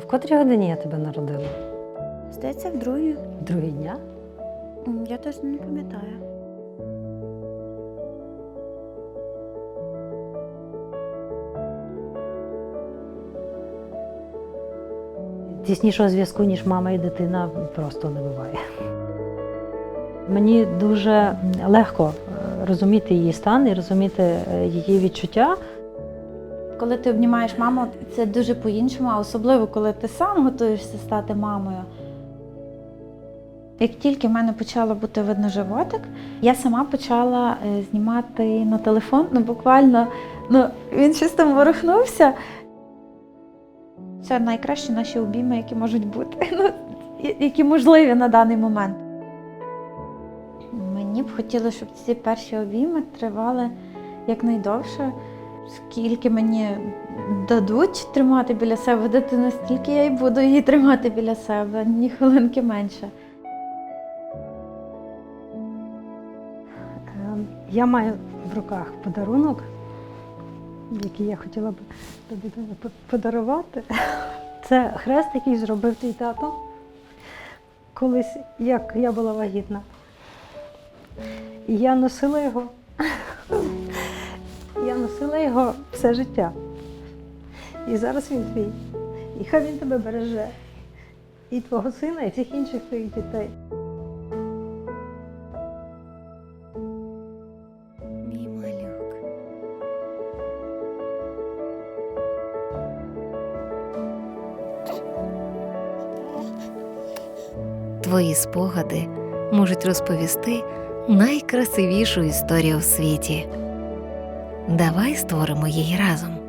В котрій годині я тебе народила? Здається, в другій. Другий дня? Я точно не пам'ятаю. Тіснішого зв'язку, ніж мама і дитина, просто не буває. Мені дуже легко е, розуміти її стан і розуміти е, її відчуття. Коли ти обнімаєш маму, це дуже по-іншому, а особливо коли ти сам готуєшся стати мамою. Як тільки в мене почало бути видно животик, я сама почала е, знімати на телефон, ну буквально ну, він щось там ворухнувся. Це найкращі наші обійми, які можуть бути, ну, які можливі на даний момент. Мені б хотілося, щоб ці перші обійми тривали якнайдовше. Скільки мені дадуть тримати біля себе дитину, стільки я й буду її тримати біля себе, ні хвилинки менше. Е, Я маю в руках подарунок, який я хотіла б тобі подарувати. Це хрест, який зробив твій тато колись, як я була вагітна. І я носила його. Носила його все життя. І зараз він твій. І хай він тебе береже. І твого сина, і всіх інших твоїх дітей. Твої спогади можуть розповісти найкрасивішу історію в світі. Давай створимо її разом.